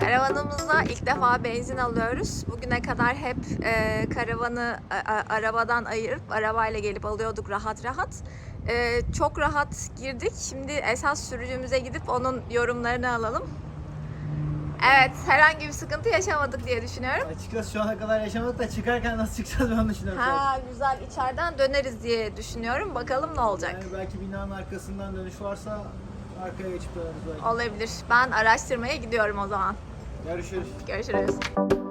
Karavanımızda ilk defa benzin alıyoruz. Bugüne kadar hep e, karavanı a- a- arabadan ayırıp arabayla gelip alıyorduk rahat rahat. E, çok rahat girdik. Şimdi esas sürücümüze gidip onun yorumlarını alalım. Evet, herhangi bir sıkıntı yaşamadık diye düşünüyorum. Açıkçası şu ana kadar yaşamadık da çıkarken nasıl çıkacağız ben onu düşünüyorum. Ha güzel içeriden döneriz diye düşünüyorum. Bakalım ne olacak. Yani belki binanın arkasından dönüş varsa arkaya geçip döneriz belki. Olabilir. Ben araştırmaya gidiyorum o zaman. Görüşürüz. Görüşürüz.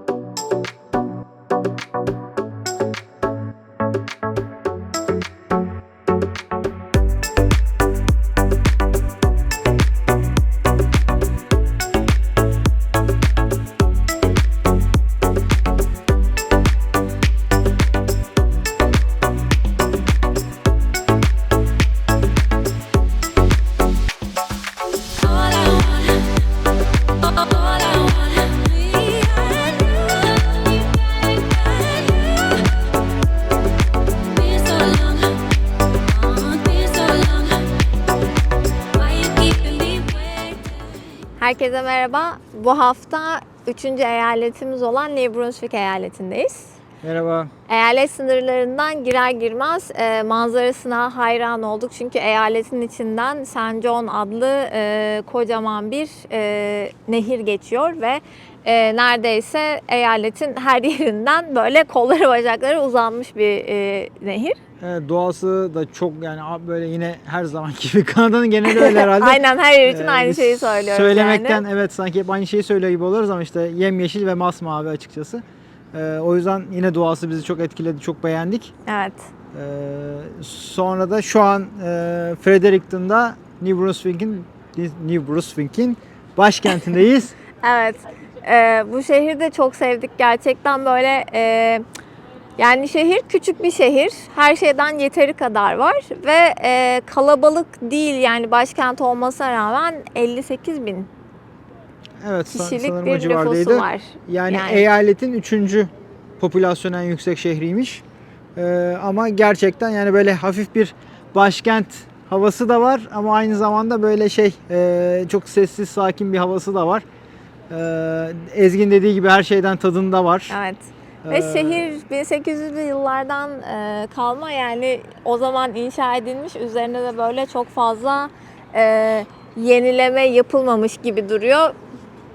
Herkese merhaba. Bu hafta 3. eyaletimiz olan New Brunswick eyaletindeyiz. Merhaba. Eyalet sınırlarından girer girmez e, manzarasına hayran olduk. Çünkü eyaletin içinden St. John adlı e, kocaman bir e, nehir geçiyor ve e, neredeyse eyaletin her yerinden böyle kolları bacakları uzanmış bir e, nehir. Evet, doğası da çok yani böyle yine her zaman gibi Kanada'nın geneli öyle herhalde. Aynen her yer için Ee, aynı şeyi söylüyoruz Söylemekten yani. evet sanki hep aynı şeyi söylüyor gibi oluyoruz ama işte yemyeşil ve masmavi açıkçası. Ee, o yüzden yine doğası bizi çok etkiledi, çok beğendik. Evet. Ee, sonra da şu an e, Fredericton'da New Brunswick'in New Brunswick'in başkentindeyiz. Evet. Ee, bu şehri de çok sevdik. Gerçekten böyle e, yani şehir küçük bir şehir. Her şeyden yeteri kadar var ve e, kalabalık değil yani başkent olmasına rağmen 58 bin evet, san- kişilik o bir nüfusu var. Yani, Yani. eyaletin üçüncü popülasyon en yüksek şehriymiş. Ee, ama gerçekten yani böyle hafif bir başkent havası da var ama aynı zamanda böyle şey e, çok sessiz sakin bir havası da var. Ee, Ezgin dediği gibi her şeyden tadında var. Evet. Ve Ee, şehir 1800'lü yıllardan e, kalma yani o zaman inşa edilmiş. Üzerine de böyle çok fazla e, yenileme yapılmamış gibi duruyor.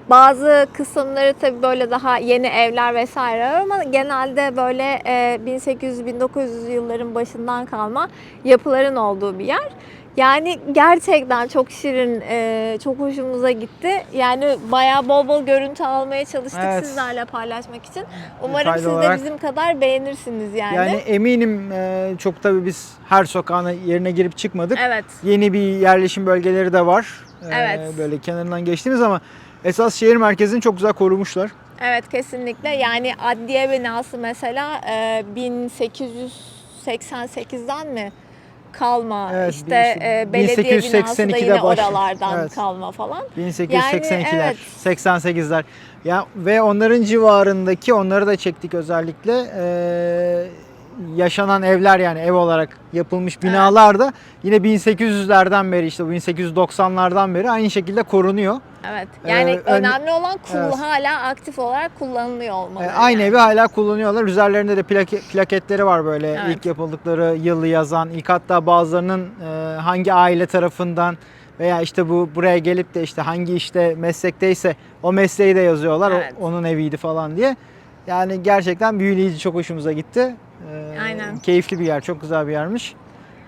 Bazı kısımları tabii böyle daha yeni evler vesaire var ama genelde böyle e, 1800-1900 yılların başından kalma yapıların olduğu bir yer. Yani gerçekten çok şirin, e, çok hoşumuza gitti. Yani bayağı bol bol görüntü almaya çalıştık Evet. sizlerle paylaşmak için. Umarım Detaylı siz de olarak. bizim kadar beğenirsiniz yani. Yani eminim e, çok tabii biz her sokağına yerine girip çıkmadık. Evet. Yeni bir yerleşim bölgeleri de var. Evet. Böyle kenarından geçtiğimiz ama esas şehir merkezini çok güzel korumuşlar. Evet kesinlikle. Yani adliye binası mesela e, 1888'den mi kalma Evet, işte e, belediye binası da 1882'de yine baş- oralardan Evet. kalma falan. 1882'ler, Yani evet. 88'ler. Ya ve onların civarındaki onları da çektik özellikle. Ee, yaşanan evler yani ev olarak yapılmış binalar da yine 1800'lerden beri işte bu 1890'lardan beri aynı şekilde korunuyor. Evet. Yani Ee, ön- önemli olan kul Evet. hala aktif olarak kullanılıyor olmalı. Ee, aynı evi hala kullanıyorlar. Üzerlerinde de plake- plaketleri var böyle Evet. ilk yapıldıkları yılı yazan. İlk hatta bazılarının e, hangi aile tarafından veya işte bu buraya gelip de işte hangi işte meslekteyse o mesleği de yazıyorlar. O- Evet. onun eviydi falan diye. Yani gerçekten büyüleyici çok hoşumuza gitti. Ee, Aynen. Keyifli bir yer, çok güzel bir yermiş.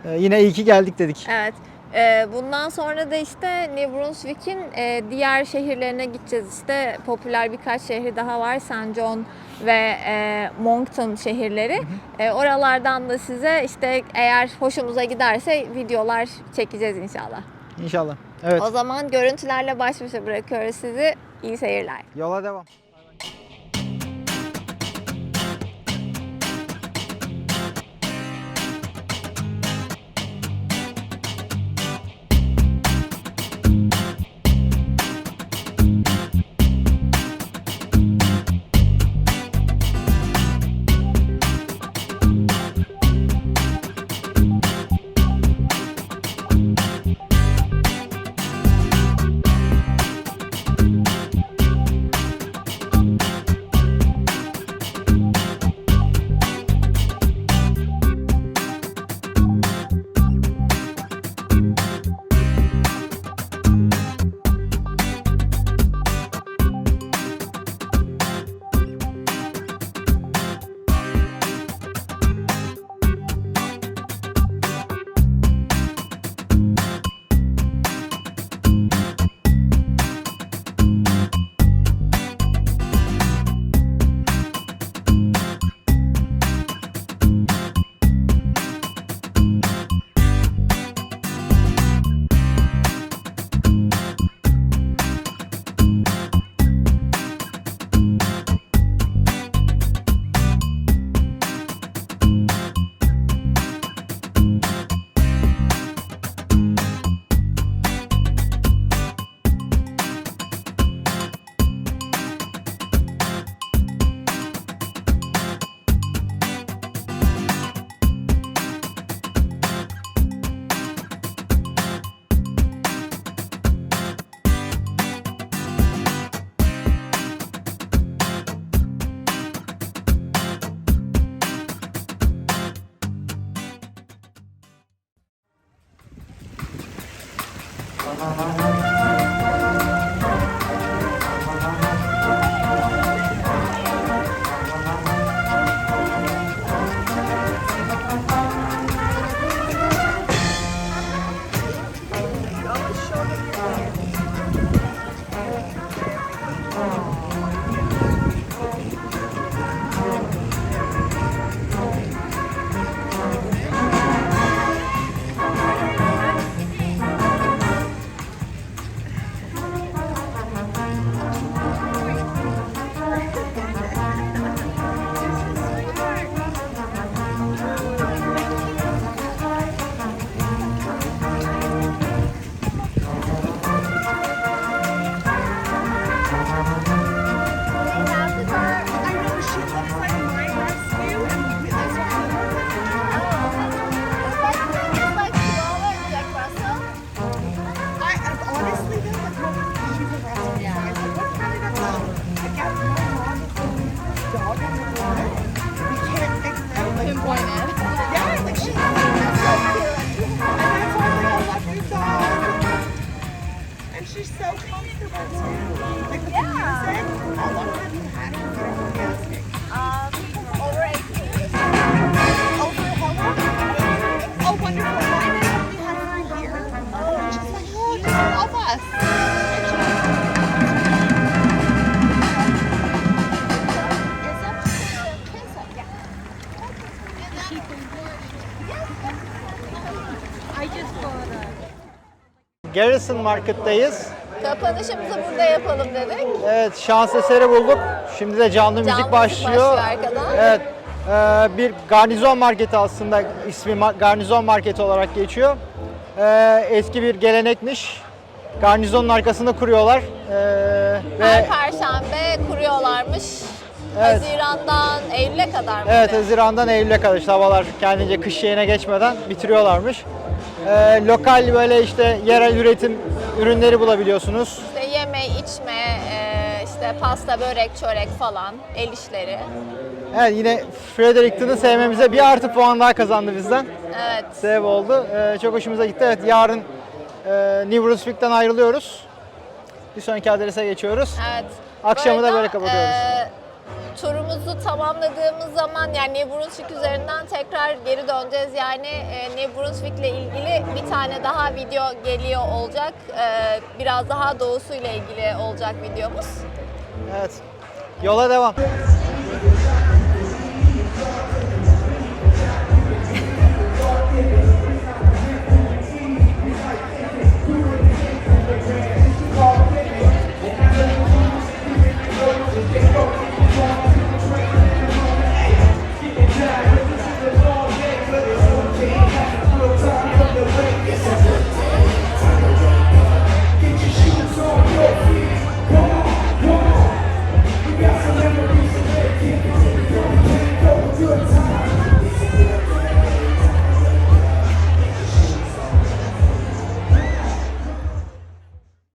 Ee, yine iyi ki geldik dedik. Evet. Ee, bundan sonra da işte New Brunswick'in e, diğer şehirlerine gideceğiz. İşte popüler birkaç şehri daha var. St. John ve e, Moncton şehirleri. E, oralardan da size işte eğer hoşumuza giderse videolar çekeceğiz inşallah. İnşallah. Evet. O zaman görüntülerle baş başa bırakıyoruz sizi. İyi seyirler. Yola devam. Garrison Market'tayız. Kapanışımızı burada yapalım dedik. Evet şans eseri bulduk. Şimdi de canlı, müzik müzik başlıyor. başlıyor arkadan. Evet. e, bir garnizon marketi aslında ismi garnizon marketi olarak geçiyor. E, eski bir gelenekmiş. Garnizonun arkasında kuruyorlar. E, Her ve perşembe kuruyorlarmış. Evet. Haziran'dan Eylül'e kadar mı? evet Haziran'dan Eylül'e kadar işte havalar kendince kış şeyine geçmeden bitiriyorlarmış. E, lokal böyle işte yerel üretim ürünleri bulabiliyorsunuz. İşte yeme, içme, e, işte pasta, börek, çörek falan, el işleri. Evet yine Fredericton'u sevmemize bir artı puan daha kazandı bizden. Evet. sebep oldu. Ee, çok hoşumuza gitti. Evet yarın e, New Brunswick'ten ayrılıyoruz. Bir sonraki adrese geçiyoruz. Evet. Akşamı da böyle kapatıyoruz. e, turumuzu tamamladığımız zaman yani New Brunswick üzerinden tekrar geri döneceğiz. Yani e, New Brunswick ile ilgili bir tane daha video geliyor olacak. E, biraz daha doğusuyla ilgili olacak videomuz. Evet. Yola devam.